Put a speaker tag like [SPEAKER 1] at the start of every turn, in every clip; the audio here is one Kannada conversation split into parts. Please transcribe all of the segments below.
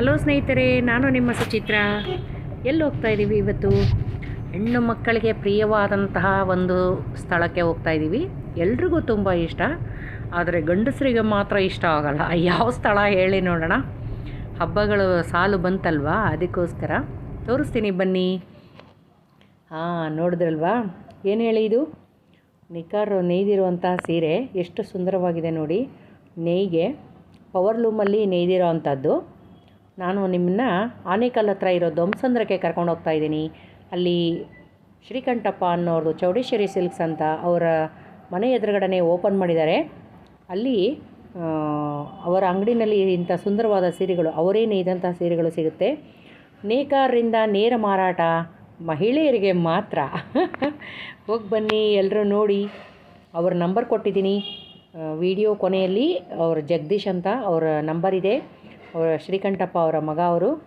[SPEAKER 1] ಹಲೋ ಸ್ನೇಹಿತರೆ, ನಾನು ನಿಮ್ಮ ಸುಚಿತ್ರ. ಎಲ್ಲಿ ಹೋಗ್ತಾ ಇದ್ದೀವಿ ಇವತ್ತು? ಹೆಣ್ಣು ಮಕ್ಕಳಿಗೆ ಪ್ರಿಯವಾದಂತಹ ಒಂದು ಸ್ಥಳಕ್ಕೆ ಹೋಗ್ತಾ ಇದ್ದೀವಿ ಎಲ್ರಿಗೂ ತುಂಬ ಇಷ್ಟ. ಆದರೆ ಗಂಡಸರಿಗೆ ಮಾತ್ರ ಇಷ್ಟ ಆಗಲ್ಲ. ಯಾವ ಸ್ಥಳ ಹೇಳಿ ನೋಡೋಣ. ಹಬ್ಬಗಳು ಸಾಲು ಬಂತಲ್ವಾ? ಅದಕ್ಕೋಸ್ಕರ ತೋರಿಸ್ತೀನಿ ಬನ್ನಿ. ಹಾಂ ನೋಡಿದ್ರಲ್ವಾ? ಏನು ಹೇಳಿ ಇದು? ನಿಕಾರು ನೇಯ್ದಿರುವಂತಹ ಸೀರೆ. ಎಷ್ಟು ಸುಂದರವಾಗಿದೆ ನೋಡಿ. ನೇಯ್ಗೆ ಪವರ್ ಲೂಮಲ್ಲಿ ನೇಯ್ದಿರೋ ಅಂಥದ್ದು. ನಾನು ನಿಮ್ಮನ್ನ ಆನೇಕಲ್ ಹತ್ರ ಇರೋ ಧ್ವಂಸಂದ್ರಕ್ಕೆ ಕರ್ಕೊಂಡು ಹೋಗ್ತಾ ಇದ್ದೀನಿ. ಅಲ್ಲಿ ಶ್ರೀಕಂಠಪ್ಪ ಅನ್ನೋರ್ದು ಚೌಡೇಶ್ವರಿ ಸಿಲ್ಕ್ಸ್ ಅಂತ ಅವರ ಮನೆ ಎದುರುಗಡೆ ಓಪನ್ ಮಾಡಿದ್ದಾರೆ. ಅಲ್ಲಿ ಅವರ ಅಂಗಡಿನಲ್ಲಿ ಇಂಥ ಸುಂದರವಾದ ಸೀರೆಗಳು ಅವರೇ ನೇಯ್ದಂಥ ಸೀರೆಗಳು ಸಿಗುತ್ತೆ. ನೇಕಾರರಿಂದ ನೇರ ಮಾರಾಟ ಮಹಿಳೆಯರಿಗೆ ಮಾತ್ರ. ಹೋಗಿ ಬನ್ನಿ ಎಲ್ಲರೂ ನೋಡಿ. ಅವ್ರ ನಂಬರ್ ಕೊಟ್ಟಿದ್ದೀನಿ. ವಿಡಿಯೋ ಕೊನೆಯಲ್ಲಿ, ಅವ್ರ ಜಗದೀಶ್ ಅಂತ ಅವರ ನಂಬರ್ ಇದೆ. ಶ್ರೀಕಂಠಪ್ಪ ಅವರ ಮಗ ಅವರು.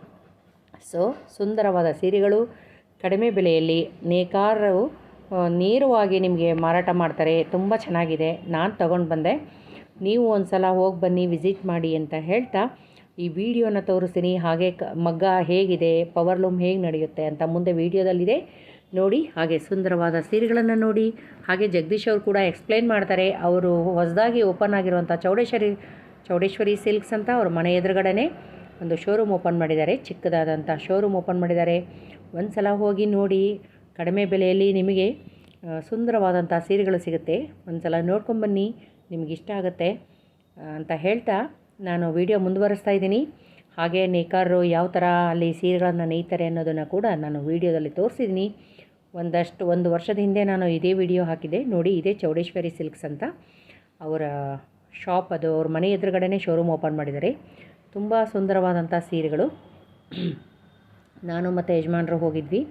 [SPEAKER 1] ಸೊ, ಸುಂದರವಾದ ಸೀರೆಗಳು, ಕಡಿಮೆ ಬೆಲೆಯಲ್ಲಿ ನೇಕಾರರು ನೇರವಾಗಿ ನಿಮಗೆ ಮಾರಾಟ ಮಾಡ್ತಾರೆ. ತುಂಬ ಚೆನ್ನಾಗಿದೆ. ನಾನು ತಗೊಂಡು ಬಂದೆ. ನೀವು ಒಂದು ಸಲ ಹೋಗಿ ಬನ್ನಿ, ವಿಸಿಟ್ ಮಾಡಿ ಅಂತ ಹೇಳ್ತಾ ಈ ವಿಡಿಯೋನ ತೋರಿಸ್ತೀನಿ. ಹಾಗೆ ಕ, ಮಗ್ಗ ಹೇಗಿದೆ, ಪವರ್ ಲೂಮ್ ಹೇಗೆ ನಡೆಯುತ್ತೆ ಅಂತ ಮುಂದೆ ವಿಡಿಯೋದಲ್ಲಿದೆ. ನೋಡಿ, ಹಾಗೆ ಸುಂದರವಾದ ಸೀರೆಗಳನ್ನು ನೋಡಿ. ಹಾಗೆ ಜಗದೀಶ್ ಅವರು ಕೂಡ ಎಕ್ಸ್ಪ್ಲೈನ್ ಮಾಡ್ತಾರೆ. ಅವರು ಹೊಸದಾಗಿ ಓಪನ್ ಆಗಿರುವಂಥ ಚೌಡೇಶ್ವರಿ ಚೌಡೇಶ್ವರಿ ಸಿಲ್ಕ್ಸ್ ಅಂತ ಅವ್ರ ಮನೆ ಎದುರುಗಡೆ ಒಂದು ಶೋರೂಮ್ ಓಪನ್ ಮಾಡಿದ್ದಾರೆ. ಚಿಕ್ಕದಾದಂಥ ಶೋರೂಮ್ ಓಪನ್ ಮಾಡಿದ್ದಾರೆ. ಒಂದು ಸಲ ಹೋಗಿ ನೋಡಿ, ಕಡಿಮೆ ಬೆಲೆಯಲ್ಲಿ ನಿಮಗೆ ಸುಂದರವಾದಂಥ ಸೀರೆಗಳು ಸಿಗುತ್ತೆ. ಒಂದು ಸಲ ನೋಡ್ಕೊಂಬನ್ನಿ ನಿಮಗೆ ಇಷ್ಟ ಆಗುತ್ತೆ ಅಂತ ಹೇಳ್ತಾ ನಾನು ವಿಡಿಯೋ ಮುಂದುವರಿಸ್ತಾ ಇದ್ದೀನಿ. ಹಾಗೆ ನೇಕಾರರು ಯಾವ ಥರ ಅಲ್ಲಿ ಸೀರೆಗಳನ್ನು ನೇಯ್ತಾರೆ ಅನ್ನೋದನ್ನು ಕೂಡ ನಾನು ವಿಡಿಯೋದಲ್ಲಿ ತೋರಿಸಿದ್ದೀನಿ. ಒಂದಷ್ಟು, ಒಂದು ವರ್ಷದ ಹಿಂದೆ ನಾನು ಇದೇ ವಿಡಿಯೋ ಹಾಕಿದೆ ನೋಡಿ, ಇದೇ ಚೌಡೇಶ್ವರಿ ಸಿಲ್ಕ್ಸ್ ಅಂತ ಅವರ ಶಾಪ್ ಅದು ಅವ್ರ ಮನೆ ಎದುರುಗಡೆನೇ ಶೋರೂಮ್ ಓಪನ್ ಮಾಡಿದ್ದಾರೆ. ತುಂಬ ಸುಂದರವಾದಂಥ ಸೀರೆಗಳು. ನಾನು ಮತ್ತು ಯಜಮಾನ್ರು ಹೋಗಿದ್ವಿ.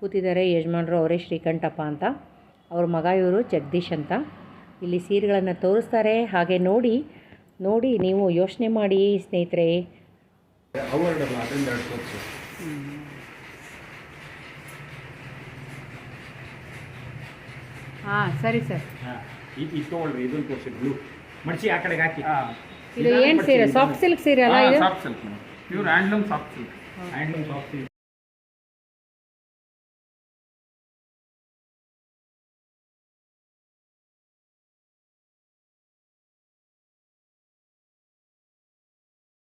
[SPEAKER 1] ಕೂತಿದ್ದಾರೆ ಯಜಮಾನ್ರು ಅವರೇ ಶ್ರೀಕಂಠಪ್ಪ ಅಂತ. ಅವ್ರ ಮಗ ಇವರು ಜಗದೀಶ್ ಅಂತ. ಇಲ್ಲಿ ಸೀರೆಗಳನ್ನು ತೋರಿಸ್ತಾರೆ. ಹಾಗೆ ನೋಡಿ ನೋಡಿ ನೀವು ಯೋಚನೆ ಮಾಡಿ ಸ್ನೇಹಿತರೆ. ಹಾಂ ಸರಿ ಸರ್.
[SPEAKER 2] ಮಡಿಸಿ ಆ ಕಡೆಗೆ ಹಾಕಿ.
[SPEAKER 1] ಇದು ಏನು ಸೀರೆ? ಸಾಫ್ಟ್ ಸಿಲ್ಕ್ ಸೀರೆ ಅಲ್ಲ ಇದು?
[SPEAKER 2] Soft silk pure handloom soft silk handloom soft silk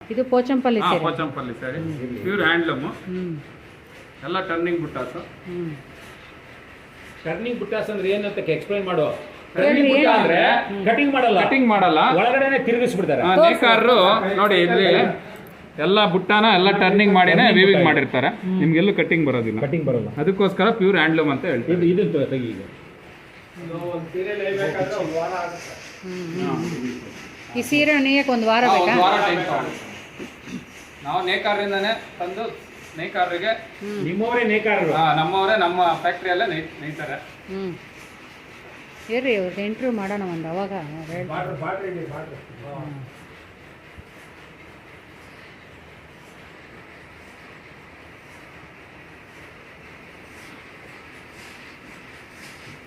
[SPEAKER 1] ಇದು ಪೋಚಂಪಲ್ಲಿ
[SPEAKER 2] ಹಾಂ
[SPEAKER 1] ಸೀರೆ.
[SPEAKER 2] ಪೋಚಂಪಲ್ಲಿ ಸರಿ. ಪ್ಯೂರ್ ಹ್ಯಾಂಡ್ಲೂಮು
[SPEAKER 1] ಹ್ಮ್.
[SPEAKER 2] ಎಲ್ಲ ಟರ್ನಿಂಗ್ ಬುಟ್ಟಾಸು
[SPEAKER 3] ಟರ್ನಿಂಗ್ ಬುಟ್ಟಾಸ್ ಅಂದ್ರೆ ಏನಂತ ಎಕ್ಸ್ಪ್ಲೈನ್ ಮಾಡು ಅಂದ್ರೆ ಕಟಿಂಗ್ ಮಾಡಲ್ಲ.
[SPEAKER 2] ಕಟಿಂಗ್ ಮಾಡಲ್ಲ.
[SPEAKER 3] ಒಳಗಡೆನೆ ತಿರುಗಿಸ್ಬಿಡ್ತಾರೆ.
[SPEAKER 2] ನೇಕಾರರು ನೋಡಿ ಇಲ್ಲಿ ಎಲ್ಲ ಬುಟ್ಟಾನ ಎಲ್ಲ ಟರ್ನಿಂಗ್ ಮಾಡಿನೇ ವೀವಿಂಗ್ ಮಾಡಿರ್ತಾರೆ. ನಿಮ್ಗೆಲ್ಲೂ ಕಟ್ಟಿಂಗ್ ಬರೋದಿಲ್ಲ.
[SPEAKER 3] ಕಟಿಂಗ್ ಬರಲ್ಲ.
[SPEAKER 2] ಅದಕ್ಕೋಸ್ಕರ ಪ್ಯೂರ್ ಹ್ಯಾಂಡ್ಲೂಮ್ ಅಂತ ಹೇಳ್ತೀವಿ
[SPEAKER 3] ಇದು ಇದು ತೆಗಿ ಈಗ.
[SPEAKER 1] ಈ ಸೀರೆ ನೇಯಕ್ಕೆ ಒಂದು ವಾರ ಬೇಕಾ?
[SPEAKER 2] ನಾವು ನೇಕಾರರಿಂದನೇ ತಂದು ನೇಕಾರರಿಗೆ
[SPEAKER 3] ನಿಮ್ಮವರೇ ನೇಕಾರರು.
[SPEAKER 2] ನಮ್ಮವರೇ ನಮ್ಮ ಫ್ಯಾಕ್ಟ್ರಿಯಲ್ಲೇ ನೇಯ್ತಾರೆ.
[SPEAKER 1] ಹ್ಞೂ ಇರ್ರಿ ಅವ್ರದ್ದು ಇಂಟರ್ವ್ಯೂ ಮಾಡೋಣ ಒಂದು ಅವಾಗ.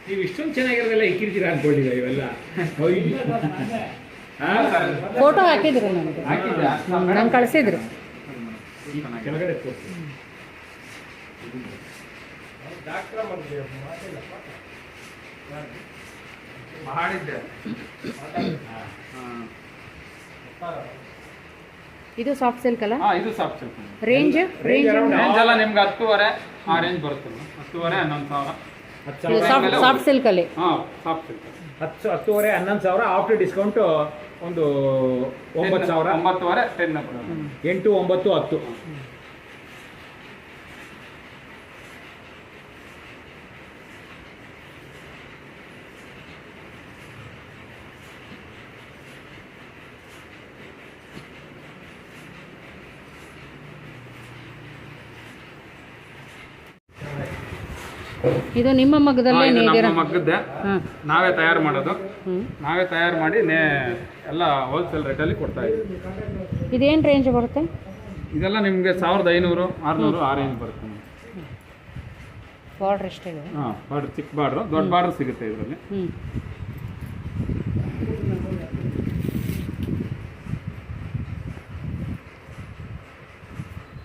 [SPEAKER 3] ನೀವು ಇಷ್ಟೊಂದು ಚೆನ್ನಾಗಿರೋದೆಲ್ಲ ಇಕ್ಕಿರ್ತೀರ ಅನ್ಕೊಂಡಿಲ್ಲ ಇವೆಲ್ಲ?
[SPEAKER 1] ಫೋಟೋ ಹಾಕಿದ್ರು ನನಗೆ? ನಂಗೆ ಕಳಿಸಿದ್ರು.
[SPEAKER 3] ಕೆಳಗಡೆ ತೋರ್ಸು.
[SPEAKER 2] ಮಾಡಿದ್ದೆ
[SPEAKER 1] ಇದು ಸಾಫ್ಟ್ ಸಿಲ್ಕ್ ಅಲ್ಲ?
[SPEAKER 2] ಹಾ ಇದು soft
[SPEAKER 1] silk range
[SPEAKER 3] range
[SPEAKER 2] range ಎಲ್ಲ ನಿಮ್ಗೆ ಹತ್ತುವರೆ ಆ ರೇಂಜ್ ಬರುತ್ತೆ. ಹತ್ತುವರೆ ಹನ್ನೊಂದು ಸಾವಿರ.
[SPEAKER 1] ಇದು ಸಾಫ್ಟ್ ಸಾಫ್ಟ್ ಸಿಲ್ಕ್ ಅಲ್ಲಿ?
[SPEAKER 2] ಹಾ ಸಾಫ್ಟ್ ಸಿಲ್ಕ್
[SPEAKER 3] ಹತ್ತು ಹತ್ತುವರೆ ಹನ್ನೊಂದು ಸಾವಿರ ಆಫ್ಟರ್ ಡಿಸ್ಕೌಂಟ್ ಒಂದು ಒಂಬತ್ತು ಸಾವಿರ.
[SPEAKER 2] ಒಂಬತ್ತುವರೆ ಟೆನ್
[SPEAKER 3] ಎಂಟು ಒಂಬತ್ತು ಹತ್ತು.
[SPEAKER 1] ಇದು ನಿಮ್ಮ ಮಗದಲ್ಲೇ
[SPEAKER 2] ಇದು ನಮ್ಮ ಮಗ್ಗದ್ದೆ. ನಾವೇ ತಯಾರು ಮಾಡೋದು. ನಾವೇ ತಯಾರು ಮಾಡಿ ನೇ ಎಲ್ಲ ಹೋಲ್ಸೇಲ್ ರೇಟಲ್ಲಿ ಕೊಡ್ತಾ ಇದ್ದೀವಿ.
[SPEAKER 1] ಇದೇನು ರೇಂಜ್ ಬರುತ್ತೆ?
[SPEAKER 2] ಇದೆಲ್ಲ ನಿಮಗೆ ಸಾವಿರದ ಐನೂರು ಆರುನೂರು ಆ ರೇಂಜ್ ಬರುತ್ತೆ
[SPEAKER 1] ಬಾರ್ಡ್ರ್ ಎಷ್ಟಿದೆ?
[SPEAKER 2] ಹಾಂ ಬಾರ್ಡ್ರ್ ಚಿಕ್ಕ ಬಾರ್ಡ್ರು ದೊಡ್ಡ ಬಾರ್ಡ್ರ್ ಸಿಗುತ್ತೆ ಇದರಲ್ಲಿ.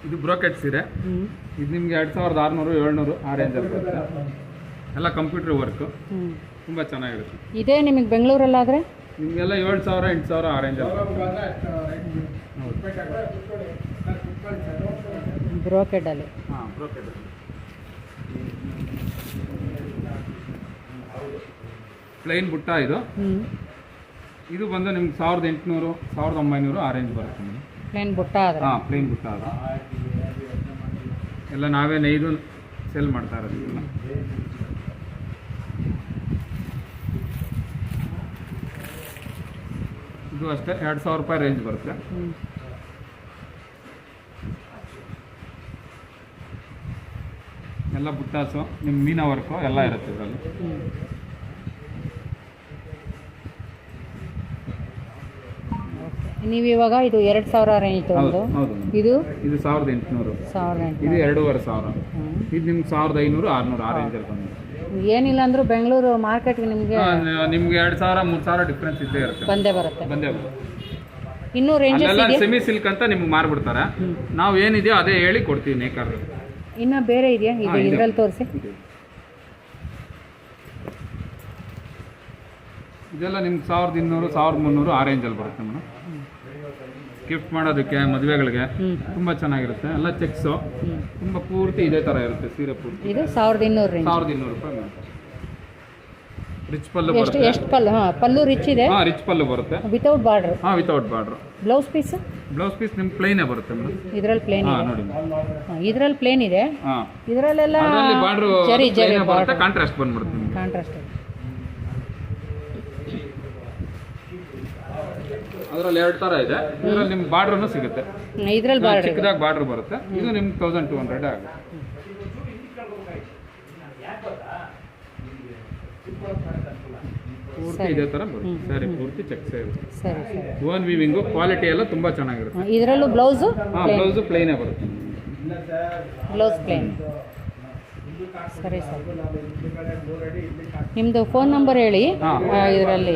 [SPEAKER 2] ಇದು ಬ್ರೋಕೆಟ್ ಸೀರೆ. ಇದು ನಿಮ್ಗೆ ಎರಡು ಸಾವಿರದ ಆರುನೂರು ಏಳ್ನೂರು ಆ ರೇಂಜ್ ಬರುತ್ತೆ. ಎಲ್ಲ ಕಂಪ್ಯೂಟರ್ ವರ್ಕು ತುಂಬಾ ಚೆನ್ನಾಗಿರುತ್ತೆ.
[SPEAKER 4] ಇದೇ ನಿಮಗೆ ಬೆಂಗಳೂರಲ್ಲಾದರೆ?
[SPEAKER 2] ನಿಮಗೆಲ್ಲ ಏಳು ಸಾವಿರ ಎಂಟು ಸಾವಿರ ಆ ರೇಂಜ್
[SPEAKER 4] ಬ್ರೋಕೆಡಲ್ಲಿ
[SPEAKER 2] ಹಾಂ ಬ್ರೋಕೆಟ್ ಪ್ಲೈನ್ ಬುಟ್ಟ ಇದು. ಇದು ಬಂದು ನಿಮ್ಗೆ ಸಾವಿರದ ಎಂಟುನೂರು ಸಾವಿರದ ಒಂಬೈನೂರು ಆ ರೇಂಜ್ ಬರುತ್ತೆ
[SPEAKER 4] ಪ್ಲೇನ್ ಬುಟ್ಟ
[SPEAKER 2] ಹಾಂ ಪ್ಲೇನ್ ಬುಟ್ಟ ಅದು ಎಲ್ಲ ನಾವೇ ನೈದು ಸೆಲ್ ಮಾಡ್ತಾ ಇರೋದು. ಇದು ಅಷ್ಟೇ ಎರಡು ಸಾವಿರ ರೂಪಾಯಿ ರೇಂಜ್ ಬರುತ್ತೆ. ಎಲ್ಲ ಬುಟ್ಟಾಸು ನಿಮ್ಮ ಮೀನ ವರ್ಕು ಎಲ್ಲ ಇರುತ್ತೆ ಇದರಲ್ಲಿ.
[SPEAKER 4] ನೀವು ಇವಾಗ ಇದು ಎರಡು ಸಾವಿರ ರೇಂಜ್
[SPEAKER 2] ಹೌದು
[SPEAKER 4] ತೊಗೊಂಡು
[SPEAKER 2] ಹೌದು madam.
[SPEAKER 4] ಇದು?
[SPEAKER 2] ಇದು ಸಾವಿರದ ಎಂಟುನೂರು.
[SPEAKER 4] ಸಾವಿರದ ಎಂಟು
[SPEAKER 2] ಇದು ಎರಡೂವರೆ ಸಾವಿರ. ಇದು ನಿಮ್ಗೆ ಸಾವಿರದ ಐನೂರು ಆರ್ನೂರು ಆ ರೇಂಜಲ್ಲಿ
[SPEAKER 4] ಏನಿಲ್ಲ ಅಂದರೂ ಬೆಂಗಳೂರು ಮಾರ್ಕೆಟ್ಗೆ ನಿಮಗೆ
[SPEAKER 2] ನಿಮ್ಗೆ ಎರಡು ಸಾವಿರ ಮೂರು ಸಾವಿರ ಡಿಫ್ರೆನ್ಸ್ ಇದ್ದೇ ಇರುತ್ತೆ.
[SPEAKER 4] ಬಂದೇ ಬರುತ್ತೆ.
[SPEAKER 2] ಬಂದೇ ಬರುತ್ತೆ.
[SPEAKER 4] ಇನ್ನೂ ರೇಂಜ್
[SPEAKER 2] ಅಲ್ಲೆಲ್ಲ ಸೆಮಿ ಸಿಲ್ಕ್ ಅಂತ ನಿಮ್ಗೆ ಮಾರ್ಬಿಡ್ತಾರೆ. ನಾವು ಏನಿದೆಯೋ ಅದೇ ಹೇಳಿ ಕೊಡ್ತೀವಿ ನೇಕಾರ
[SPEAKER 4] ಇನ್ನು ಬೇರೆ ಇದೆಯಾ? ಇದು
[SPEAKER 2] ಇದೆ.
[SPEAKER 4] ಇದರಲ್ಲಿ ತೋರಿಸಿ.
[SPEAKER 2] ಇದೆಲ್ಲ ನಿಮ್ಗೆ ಸಾವಿರದ ಇನ್ನೂರು ಸಾವಿರದ ಮುನ್ನೂರು ಆ ರೇಂಜಲ್ಲಿ ಬರುತ್ತೆ ಮೇಡಮ್. ಗಿಫ್ಟ್ ಮಾಡೋದಕ್ಕೆ ಮದುವೆಗಳಿಗೆ ತುಂಬಾ ಚೆನ್ನಾಗಿರುತ್ತೆ. ಎಲ್ಲ ಚೆಕ್ಸ್ ತುಂಬಾ ಪೂರ್ತಿ ಇದೇ ತರ ಇರುತ್ತೆ ಸೀರೆ ಪೂರ್ತಿ.
[SPEAKER 4] ಇದು ಸಾವಿರದ ಇನ್ನೂರು
[SPEAKER 2] ಸಾವಿರದ ಇನ್ನೂರು ರೂಪಾಯಿ ರಿಚ್ ಪಲ್ಲು
[SPEAKER 4] ಎಷ್ಟು ಎಷ್ಟು ಪಲ್ಲು? ಹಾಂ ಪಲ್ಲು ರಿಚ್ ಇದೆ.
[SPEAKER 2] ಹಾಂ ರಿಚ್ ಪಲ್ಲು ಬರುತ್ತೆ.
[SPEAKER 4] ವಿತೌಟ್ ಬಾರ್ಡರ್
[SPEAKER 2] ಹಾಂ without border
[SPEAKER 4] blouse piece
[SPEAKER 2] blouse piece ನಿಮ್ಗೆ ಪ್ಲೇನೇ ಬರುತ್ತೆ ಮೇಡಮ್.
[SPEAKER 4] ಇದರಲ್ಲಿ ಪ್ಲೇನ್
[SPEAKER 2] ಹಾಂ ನೋಡಿ
[SPEAKER 4] ಇದ್ರಲ್ಲಿ ಪ್ಲೇನ್ ಇದೆ.
[SPEAKER 2] ಹಾಂ.
[SPEAKER 4] ಇದರಲ್ಲೆಲ್ಲ
[SPEAKER 2] ಬಾರ್ಡ್ರು
[SPEAKER 4] ಜರಿ ಜರಿ
[SPEAKER 2] ಬರುತ್ತೆ ಕಾಂಟ್ರಾಸ್ಟ್ ಬಂದ್ಬಿಡುತ್ತೆ
[SPEAKER 4] ಕಾಂಟ್ರಾಸ್ಟ್
[SPEAKER 2] ಅದರಲ್ಲಿ ಎರಡು ತರ ಇದೆ. ಇದರಲ್ಲಿ ನಿಮ್ಗೆ ಬಾರ್ಡ್ರೂ ಸಿಗುತ್ತೆ.
[SPEAKER 4] ಇದರಲ್ಲಿ ಬಾರ್ಡರ್
[SPEAKER 2] ಚಿಕ್ಕದಾಗಿ ಬಾರ್ಡ್ರ್ ಬರುತ್ತೆ. ಇದು ನಿಮ್ಗೆ ತೌಸಂಡ್ ಟೂ ಹಂಡ್ರೆಡ್ ಆಗುತ್ತೆ. ಪೂರ್ತಿ ಇದೇ ಥರ ಬರುತ್ತೆ. ಸರಿ ಪೂರ್ತಿ ಚೆಕ್ ಇರುತ್ತೆ ಓನ್ ವಿವಿಂಗು ಕ್ವಾಲಿಟಿ ಎಲ್ಲ ತುಂಬಾ ಚೆನ್ನಾಗಿರುತ್ತೆ.
[SPEAKER 4] ಇದರಲ್ಲೂ ಬ್ಲೌಸು
[SPEAKER 2] ಹಾಂ ಬ್ಲೌಸು ಪ್ಲೈನೇ ಬರುತ್ತೆ.
[SPEAKER 4] ಬ್ಲೌಸ್ ಪ್ಲೇನ್ ಸರಿ ಸರ್. ನಿಮ್ಮದು ಫೋನ್ ನಂಬರ್ ಹೇಳಿ.
[SPEAKER 2] ಹಾಂ.
[SPEAKER 4] ಇದರಲ್ಲಿ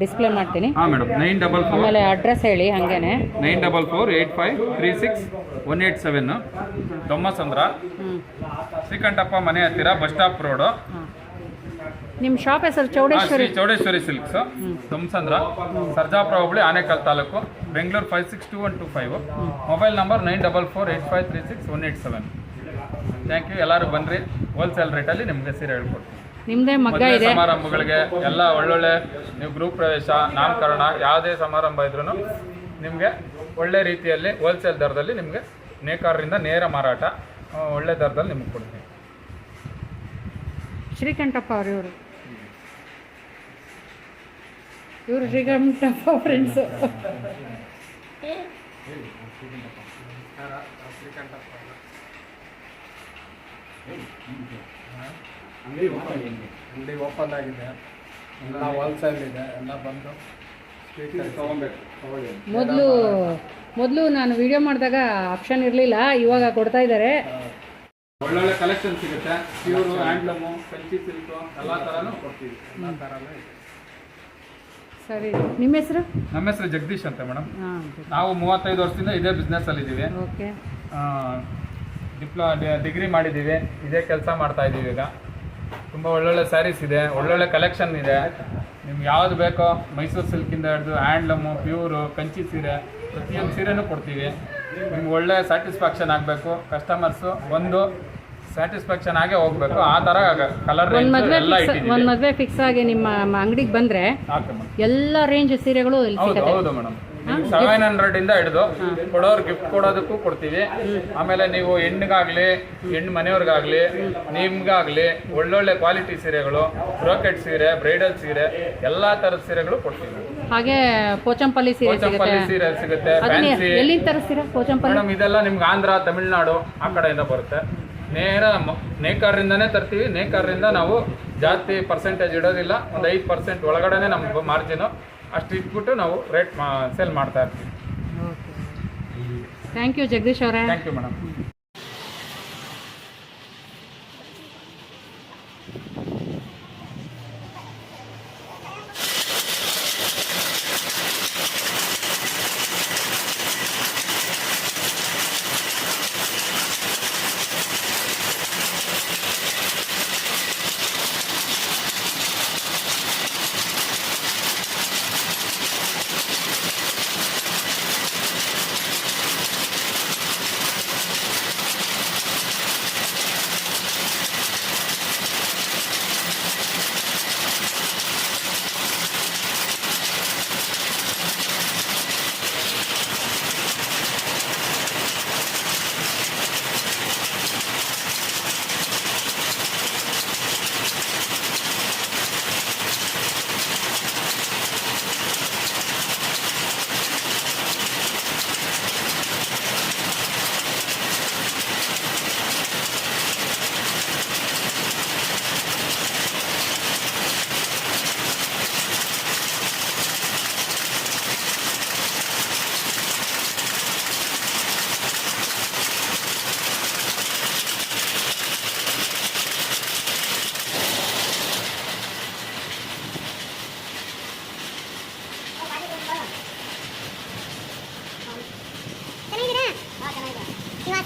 [SPEAKER 4] ಡಿಸ್ಪ್ಲೇ ಮಾಡ್ತೀನಿ.
[SPEAKER 2] ಹಾಂ ಮೇಡಮ್ ನೈನ್ ಡಬಲ್ ಫೋರ್
[SPEAKER 4] ಆಮೇಲೆ ಅಡ್ರೆಸ್ ಹೇಳಿ ಹಾಗೇನೆ.
[SPEAKER 2] Nine double four eight five three six one eight seven
[SPEAKER 4] Dommasandra.
[SPEAKER 2] Srikanthappa ಮನೆ ಹತ್ತಿರ ಬಸ್ ಸ್ಟಾಪ್ ರೋಡು.
[SPEAKER 4] ನಿಮ್ಮ ಶಾಪ್ ಹೆಸರು Chowdeshwari?
[SPEAKER 2] Chowdeshwari silks. Dommasandra. Sarjapur hobli Anekal taluk. Bengaluru five six two one two five mobile number nine double four eight five three six one eight seven thank you ಎಲ್ಲರೂ ಬನ್ನಿರಿ ಹೋಲ್ಸೇಲ್ ರೇಟಲ್ಲಿ ನಿಮಗೆ ಸೀರೆ ಹೇಳ್ಕೊಡ್ತೀನಿ.
[SPEAKER 4] ನಿಮ್ಮದೇ
[SPEAKER 2] ಮಗ
[SPEAKER 4] ಇದೆ.
[SPEAKER 2] ಸಮಾರಂಭಗಳಿಗೆ ಎಲ್ಲ ಒಳ್ಳೊಳ್ಳೆ ನೀವು ಗ್ರೂಪ್ ಪ್ರವೇಶ ನಾಮಕರಣ ಯಾವುದೇ ಸಮಾರಂಭ ಇದ್ರೂ ನಿಮಗೆ ಒಳ್ಳೆ ರೀತಿಯಲ್ಲಿ ಹೋಲ್ಸೇಲ್ ದರದಲ್ಲಿ ನಿಮಗೆ ನೇಕಾರರಿಂದ ನೇರ ಮಾರಾಟ ಒಳ್ಳೆ ದರದಲ್ಲಿ ನಿಮಗೆ ಕೊಡ್ತೀನಿ.
[SPEAKER 4] ಶ್ರೀಕಂಠಪ್ಪ ಅವರು ಇವರು. ಇವರು ಶ್ರೀಕಂಠಪ್ಪ ಫ್ರೆಂಡ್ಸು
[SPEAKER 3] ಅಂಗಡಿ ಓಪನ್ ಆಗಿದೆ. ಎಲ್ಲ ಹೋಲ್ಸೇಲ್ ಇದೆ ಎಲ್ಲ ಬಂದು
[SPEAKER 4] ಮೊದಲು ಮೊದಲು ನಾನು ವಿಡಿಯೋ ಮಾಡಿದಾಗ ಆಪ್ಷನ್ ಇರಲಿಲ್ಲ ಇವಾಗ ಕೊಡ್ತಾ ಇದ್ದಾರೆ.
[SPEAKER 2] ಒಳ್ಳೊಳ್ಳೆ ಕಲೆಕ್ಷನ್ ಸಿಗುತ್ತೆ. ಪ್ಯೂರು ಹ್ಯಾಂಡ್ಲೂಮು ಕಂಚಿ ಸಿಲ್ಕು ಎಲ್ಲ ಥರನೂ ಕೊಡ್ತೀವಿ.
[SPEAKER 4] ಸರಿ. ನಿಮ್ಮ ಹೆಸರು?
[SPEAKER 2] ನಮ್ಮ ಹೆಸರು ಜಗದೀಶ್ ಅಂತ ಮೇಡಮ್.
[SPEAKER 4] ಹಾಂ
[SPEAKER 2] ನಾವು ಮೂವತ್ತೈದು ವರ್ಷದಿಂದ ಇದೇ ಬಿಸ್ನೆಸ್ಸಲ್ಲಿ ಇದ್ದೀವಿ
[SPEAKER 4] ಓಕೆ.
[SPEAKER 2] ಡಿಪ್ಲೊ ಡಿಗ್ರಿ ಮಾಡಿದ್ದೀವಿ. ಇದೇ ಕೆಲಸ ಮಾಡ್ತಾ ಇದ್ದೀವಿ ಈಗ. ತುಂಬ ಒಳ್ಳೊಳ್ಳೆ ಸ್ಯಾರೀಸ್ ಇದೆ ಒಳ್ಳೊಳ್ಳೆ ಕಲೆಕ್ಷನ್ ಇದೆ. ನಿಮ್ಗೆ ಯಾವ್ದು ಬೇಕೋ ಮೈಸೂರು ಸಿಲ್ಕಿಂದ ಹಿಡಿದು ಹ್ಯಾಂಡ್ಲೂಮು ಪ್ಯೂರು ಕಂಚಿ ಸೀರೆ ಪ್ರತಿಯೊಂದು ಸೀರೆನೂ ಕೊಡ್ತೀವಿ. ನಿಮ್ಗೆ ಒಳ್ಳೆ ಸ್ಯಾಟಿಸ್ಫ್ಯಾಕ್ಷನ್ ಆಗಬೇಕು. ಕಸ್ಟಮರ್ಸು ಒಂದು ಸ್ಯಾಟಿಸ್ಫ್ಯಾಕ್ಷನ್ ಆಗೇ ಹೋಗ್ಬೇಕು. ಆ ಥರ ಕಲರ್
[SPEAKER 4] ಒಂದು ಮದುವೆ ಫಿಕ್ಸ್ ಒಂದು ಮದುವೆ ಫಿಕ್ಸ್ ಆಗಿ ನಿಮ್ಮ ಅಂಗಡಿಗೆ ಬಂದರೆ ಎಲ್ಲ ರೇಂಜ್ ಸೀರೆಗಳು
[SPEAKER 2] ಹೌದು ಮೇಡಮ್. ಸೆವೆನ್ ಹಂಡ್ರೆಡ್ ಇಂದ ಹಿಡಿದು ಕೊಡೋರ್ ಗಿಫ್ಟ್ ಕೊಡೋದಕ್ಕೂ ಕೊಡ್ತೀವಿ. ಆಮೇಲೆ ನೀವು ಹೆಣ್ಣಿಗಾಗ್ಲಿ ಹೆಣ್ಣು ಮನೆಯವ್ರಿಗಾಗ್ಲಿ ನಿಮ್ಗಾಗ್ಲಿ ಒಳ್ಳೊಳ್ಳೆ ಕ್ವಾಲಿಟಿ ಸೀರೆಗಳು ಬ್ರೋಕೆಟ್ ಸೀರೆ ಬ್ರೈಡಲ್ ಸೀರೆ ಎಲ್ಲಾ ತರದ ಸೀರೆಗಳು ಕೊಡ್ತೀವಿ
[SPEAKER 4] ಹಾಗೆ ಪೋಚಂಪಲ್ಲಿ ಸೀರೆ ಸಿಗುತ್ತೆ.
[SPEAKER 2] ಪೋಚಂಪಲ್ಲಿ ಸೀರೆ ಸಿಗುತ್ತೆ ಫ್ಯಾನ್ಸಿ
[SPEAKER 4] ಎಲ್ಲಿಂದ ತರಿಸ್ತೀರಾ ಪೋಚಂಪಲ್ಲಿ?
[SPEAKER 2] ಮೇಡಮ್ ಇದೆಲ್ಲ ನಿಮ್ಗೆ ಆಂಧ್ರ ತಮಿಳ್ನಾಡು ಆ ಕಡೆಯಿಂದ ಬರುತ್ತೆ. ನೇರ ನೇಕಾರರಿಂದಾನೇ ನೇಕಾರರಿಂದನೇ ತರ್ತೀವಿ. ನೇಕಾರರಿಂದ ನಾವು ಜಾಸ್ತಿ ಪರ್ಸೆಂಟೇಜ್ ಇಡೋದಿಲ್ಲ. ಒಂದು ಐದು ಪರ್ಸೆಂಟ್ ಒಳಗಡೆನೆ ನಮ್ಮ ಮಾರ್ಜಿನು ಅಷ್ಟು ಇಟ್ಬಿಟ್ಟು ನಾವು ರೇಟ್ ಸೇಲ್ ಮಾಡ್ತಾ ಇರ್ತೀವಿ.
[SPEAKER 4] ಥ್ಯಾಂಕ್ ಯು ಜಗದೀಶ್ ಅವರೇ.
[SPEAKER 2] ಥ್ಯಾಂಕ್ ಯು ಮೇಡಮ್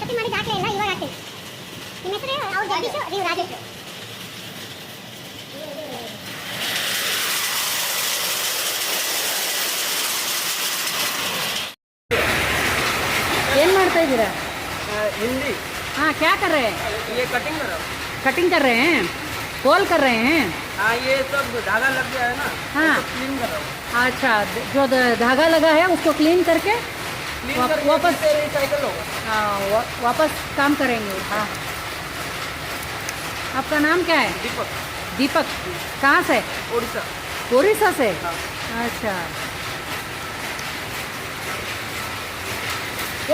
[SPEAKER 5] ನೀವು ಆ ಸತಿ ಮಾಡಿ ದಾಖಲೆ ಇಲ್ಲ ಇವಾಗ ಹಾಕ್ತೀನಿ ನಿಮ್ಮ ಹೆಸರು ಅವ್ರು ಜಗದೀಶು ನೀವು ರಾಜೇಶ್
[SPEAKER 4] ಏನು ಮಾಡ್ತಾ ಇದ್ದೀರಾ
[SPEAKER 6] हिंदी
[SPEAKER 4] हाँ क्या कर रहे हैं
[SPEAKER 6] ये कटिंग करो
[SPEAKER 4] कटिंग कर रहे हैं होल कर रहे हैं
[SPEAKER 6] हाँ ये सब धागा लग गया है ना
[SPEAKER 4] हाँ
[SPEAKER 6] क्लीन करो
[SPEAKER 4] अच्छा जो ध- धागा लगा है उसको क्लीन करके
[SPEAKER 6] क्लीन
[SPEAKER 4] वाप-
[SPEAKER 6] करके
[SPEAKER 4] वापस
[SPEAKER 6] फिर रिसाइकल होगा
[SPEAKER 4] हाँ, वा, वापस काम करेंगे हाँ आपका नाम क्या है
[SPEAKER 6] दीपक
[SPEAKER 4] दीपक कहाँ से
[SPEAKER 6] उड़ीसा
[SPEAKER 4] ओडिशा से
[SPEAKER 6] हाँ।
[SPEAKER 4] अच्छा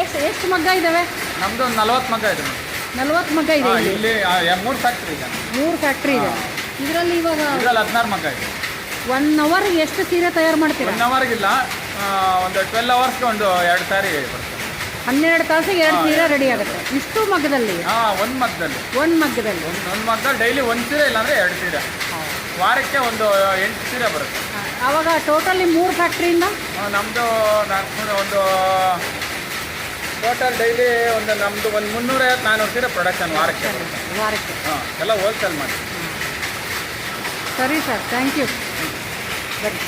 [SPEAKER 4] ಎಷ್ಟು ಎಷ್ಟು ಮಗ್ಗ ಇದ್ದಾವೆ
[SPEAKER 2] ನಮ್ದು ಒಂದು ನಲ್ವತ್ತು ಮಗ ಇದೆ
[SPEAKER 4] ನಲ್ವತ್ತು ಮಗ್ಗ ಇದೆ
[SPEAKER 2] ಹಾ,
[SPEAKER 4] ಇಲ್ಲಿ
[SPEAKER 2] ಇಲ್ಲಿ ಮೂರು ಫ್ಯಾಕ್ಟ್ರಿ ಇದೆ
[SPEAKER 4] ಮೂರು ಫ್ಯಾಕ್ಟ್ರಿ ಇದೆ ಇದರಲ್ಲಿ ಇವಾಗ
[SPEAKER 2] ಇದ್ರಲ್ಲಿ ಹದಿನಾರು ಮಗ ಇದೆ
[SPEAKER 4] ಒನ್ ಅವರ್ ಎಷ್ಟು ಸೀರೆ ತಯಾರು ಮಾಡ್ತೀರಾ
[SPEAKER 2] ಒನ್ ಅವರ್ಗಿಲ್ಲ ಒಂದು ಟ್ವೆಲ್ ಅವರ್ಸ್ಗೆ ಒಂದು ಎರಡು ಸಾರಿ ಬರ್ತದೆ.
[SPEAKER 4] ಹನ್ನೆರಡು ತಾಸಿಗೆ ಎರಡು ಸೀರೆ ರೆಡಿ ಆಗುತ್ತೆ. ಇಷ್ಟು ಮಗದಲ್ಲಿ
[SPEAKER 2] ಹಾಂ ಒಂದು ಮಗ್ಗದಲ್ಲಿ.
[SPEAKER 4] ಒಂದು ಮಗ್ಗದಲ್ಲಿ?
[SPEAKER 2] ಒಂದು ಒಂದು ಮಗ್ಗದಲ್ಲಿ ಡೈಲಿ ಒಂದು ಸೀರೆ ಇಲ್ಲಾಂದರೆ ಎರಡು ಸೀರೆ. ವಾರಕ್ಕೆ ಒಂದು ಎಂಟು ಸೀರೆ ಬರುತ್ತೆ.
[SPEAKER 4] ಆವಾಗ ಟೋಟಲಿ ಮೂರು ಫ್ಯಾಕ್ಟ್ರಿಯಿಂದ
[SPEAKER 2] ನಮ್ಮದು ನಾಲ್ಕು ಒಂದು ಟೋಟಲ್ ಡೈಲಿ ಒಂದು ನಮ್ಮದು ಒಂದು ಮುನ್ನೂರೈವತ್ತು ನಾನ್ನೂರು ಸೀರೆ ಪ್ರೊಡಕ್ಷನ್ ವಾರಕ್ಕೆ
[SPEAKER 4] ವಾರಕ್ಕೆ.
[SPEAKER 2] ಹಾಂ ಎಲ್ಲ ಹೋಲ್ಸೇಲ್ ಮಾಡಿ.
[SPEAKER 4] ಸರಿ ಸರ್ ಥ್ಯಾಂಕ್ ಯು ಬನ್ನಿ